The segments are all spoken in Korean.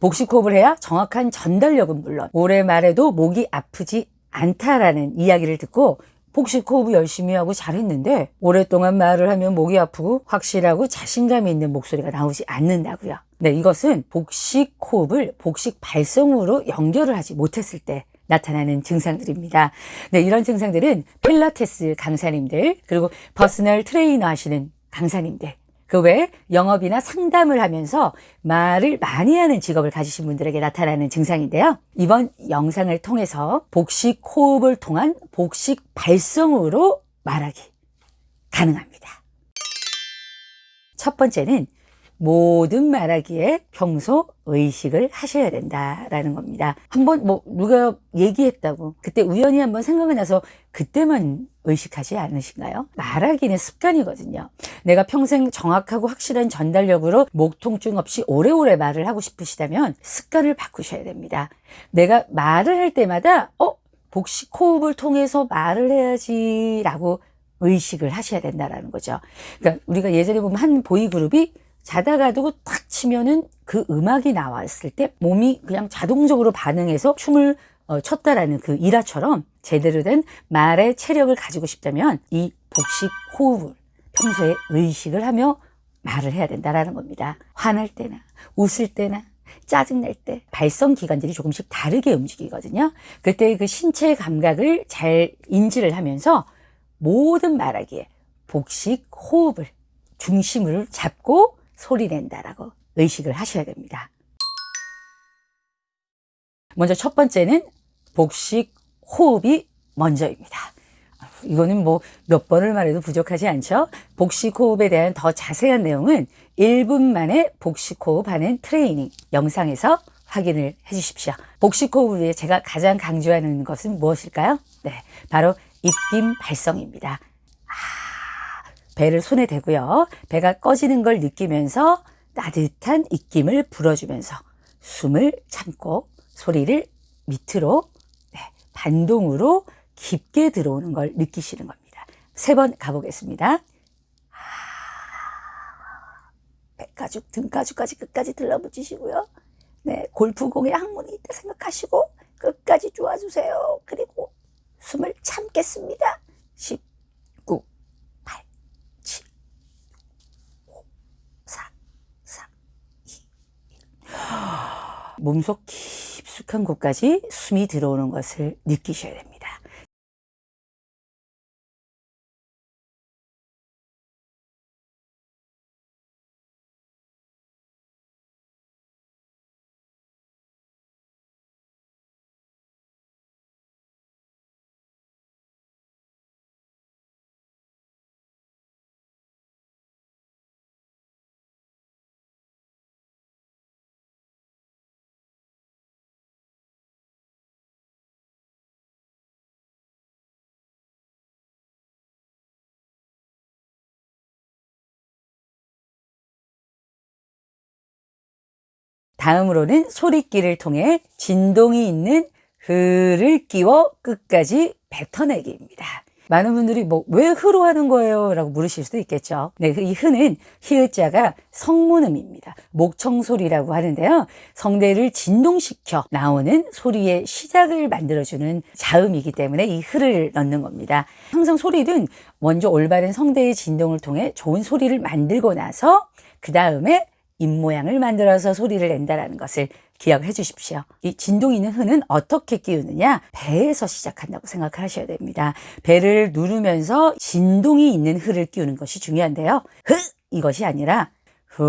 복식 호흡을 해야 정확한 전달력은 물론 올해 말에도 목이 아프지 않다라는 이야기를 듣고 복식 호흡 열심히 하고 잘했는데 오랫동안 말을 하면 목이 아프고 확실하고 자신감 있는 목소리가 나오지 않는다고요. 네, 이것은 복식 호흡을 복식 발성으로 연결을 하지 못했을 때 나타나는 증상들입니다. 네, 이런 증상들은 필라테스 강사님들 그리고 퍼스널 트레이너 하시는 강사님들 그 외에 영업이나 상담을 하면서 말을 많이 하는 직업을 가지신 분들에게 나타나는 증상인데요. 이번 영상을 통해서 복식 호흡을 통한 복식 발성으로 말하기 가능합니다. 첫 번째는 모든 말하기에 평소 의식을 하셔야 된다라는 겁니다. 한번 뭐 누가 얘기했다고 그때 우연히 한번 생각이 나서 그때만 의식하지 않으신가요? 말하기는 습관이거든요. 내가 평생 정확하고 확실한 전달력으로 목 통증 없이 오래오래 말을 하고 싶으시다면 습관을 바꾸셔야 됩니다. 내가 말을 할 때마다 어 복식 호흡을 통해서 말을 해야지라고 의식을 하셔야 된다라는 거죠. 그러니까 우리가 예전에 보면 한 보이 그룹이 자다가도 탁 치면은 그 음악이 나왔을 때 몸이 그냥 자동적으로 반응해서 춤을 어, 췄다라는 그 일화처럼 제대로 된 말의 체력을 가지고 싶다면 이 복식 호흡을 평소에 의식을 하며 말을 해야 된다라는 겁니다. 화날 때나 웃을 때나 짜증날 때 발성 기관들이 조금씩 다르게 움직이거든요. 그때 그 신체 감각을 잘 인지를 하면서 모든 말하기에 복식 호흡을 중심을 잡고 소리 낸다라고 의식을 하셔야 됩니다. 먼저 첫 번째는 복식 호흡이 먼저입니다. 이거는 뭐 몇 번을 말해도 부족하지 않죠? 복식 호흡에 대한 더 자세한 내용은 1분 만에 복식 호흡하는 트레이닝 영상에서 확인을 해 주십시오. 복식 호흡을 위해 제가 가장 강조하는 것은 무엇일까요? 네, 바로 입김 발성입니다. 배를 손에 대고요. 배가 꺼지는 걸 느끼면서 따뜻한 입김을 불어주면서 숨을 참고 소리를 밑으로 네, 반동으로 깊게 들어오는 걸 느끼시는 겁니다. 세 번 가보겠습니다. 배가죽, 등가죽까지 끝까지 들러붙이시고요. 네, 골프공에 항문이 있다 생각하시고 끝까지 쪼아주세요. 그리고 숨을 참겠습니다. 10, 몸속 깊숙한 곳까지 숨이 들어오는 것을 느끼셔야 됩니다. 다음으로는 소리끼를 통해 진동이 있는 흐를 끼워 끝까지 뱉어내기입니다. 많은 분들이 뭐 왜 흐로 하는 거예요? 라고 물으실 수도 있겠죠. 네, 이 흐는 히읗자가 성문음입니다. 목청소리라고 하는데요. 성대를 진동시켜 나오는 소리의 시작을 만들어주는 자음이기 때문에 이 흐를 넣는 겁니다. 항상 소리는 먼저 올바른 성대의 진동을 통해 좋은 소리를 만들고 나서 그 다음에 입 모양을 만들어서 소리를 낸다라는 것을 기억해 주십시오. 이 진동 있는 흐는 어떻게 끼우느냐? 배에서 시작한다고 생각하셔야 됩니다. 배를 누르면서 진동이 있는 흐를 끼우는 것이 중요한데요. 흐! 이것이 아니라 후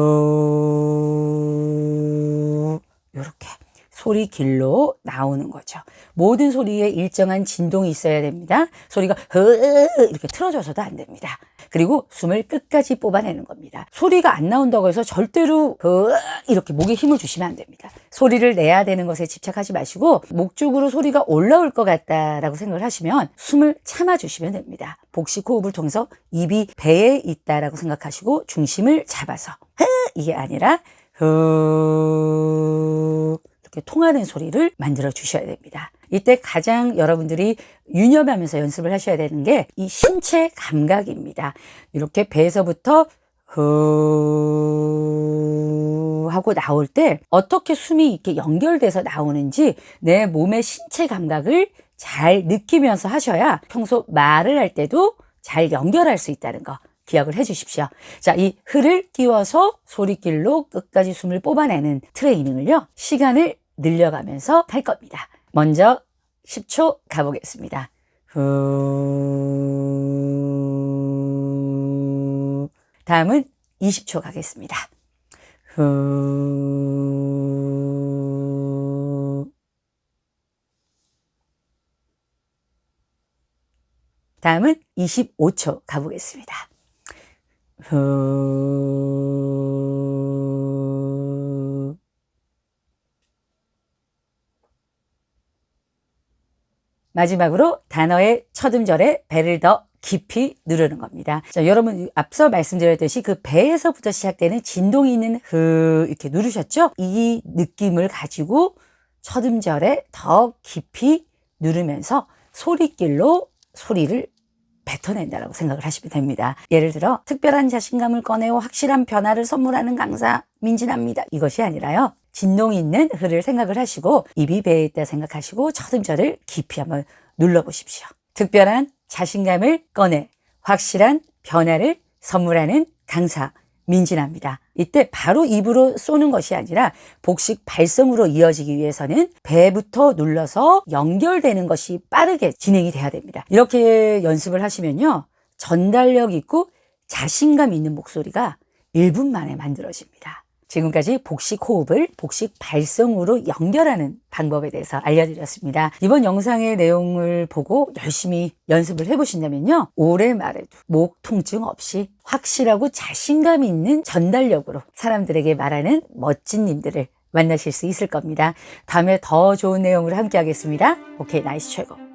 이렇게 소리 길로 나오는 거죠. 모든 소리에 일정한 진동이 있어야 됩니다. 소리가 흐 이렇게 틀어져서도 안 됩니다. 그리고 숨을 끝까지 뽑아내는 겁니다. 소리가 안 나온다고 해서 절대로 흐 이렇게 목에 힘을 주시면 안 됩니다. 소리를 내야 되는 것에 집착하지 마시고 목 쪽으로 소리가 올라올 것 같다라고 생각을 하시면 숨을 참아 주시면 됩니다. 복식 호흡을 통해서 입이 배에 있다라고 생각하시고 중심을 잡아서 흐 이게 아니라 흐 이렇게 통하는 소리를 만들어 주셔야 됩니다. 이때 가장 여러분들이 유념하면서 연습을 하셔야 되는 게 이 신체 감각입니다. 이렇게 배에서부터 후 하고 나올 때 어떻게 숨이 이렇게 연결돼서 나오는지 내 몸의 신체 감각을 잘 느끼면서 하셔야 평소 말을 할 때도 잘 연결할 수 있다는 거 기억을 해 주십시오. 자, 이 흐를 띄워서 소리길로 끝까지 숨을 뽑아내는 트레이닝을요, 시간을 늘려가면서 할 겁니다. 먼저 10초 가보겠습니다. 후. 다음은 20초 가겠습니다. 후. 다음은 25초 가보겠습니다. 후. 마지막으로 단어의 첫 음절에 배를 더 깊이 누르는 겁니다. 자, 여러분 앞서 말씀드렸듯이 그 배에서부터 시작되는 진동이 있는 흐 이렇게 누르셨죠? 이 느낌을 가지고 첫 음절에 더 깊이 누르면서 소리길로 소리를 뱉어낸다라고 생각을 하시면 됩니다. 예를 들어 특별한 자신감을 꺼내고 확실한 변화를 선물하는 강사 민진합니다. 이것이 아니라요. 진동 있는 흐를 생각을 하시고 입이 배에 있다 생각하시고 첫 음절을 깊이 한번 눌러보십시오. 특별한 자신감을 꺼내 확실한 변화를 선물하는 강사 민진합니다. 이때 바로 입으로 쏘는 것이 아니라 복식 발성으로 이어지기 위해서는 배부터 눌러서 연결되는 것이 빠르게 진행이 돼야 됩니다. 이렇게 연습을 하시면요. 전달력 있고 자신감 있는 목소리가 1분 만에 만들어집니다. 지금까지 복식 호흡을 복식 발성으로 연결하는 방법에 대해서 알려드렸습니다. 이번 영상의 내용을 보고 열심히 연습을 해보신다면요. 오래 말해도 목 통증 없이 확실하고 자신감 있는 전달력으로 사람들에게 말하는 멋진 님들을 만나실 수 있을 겁니다. 다음에 더 좋은 내용으로 함께 하겠습니다. 오케이, 나이스 최고.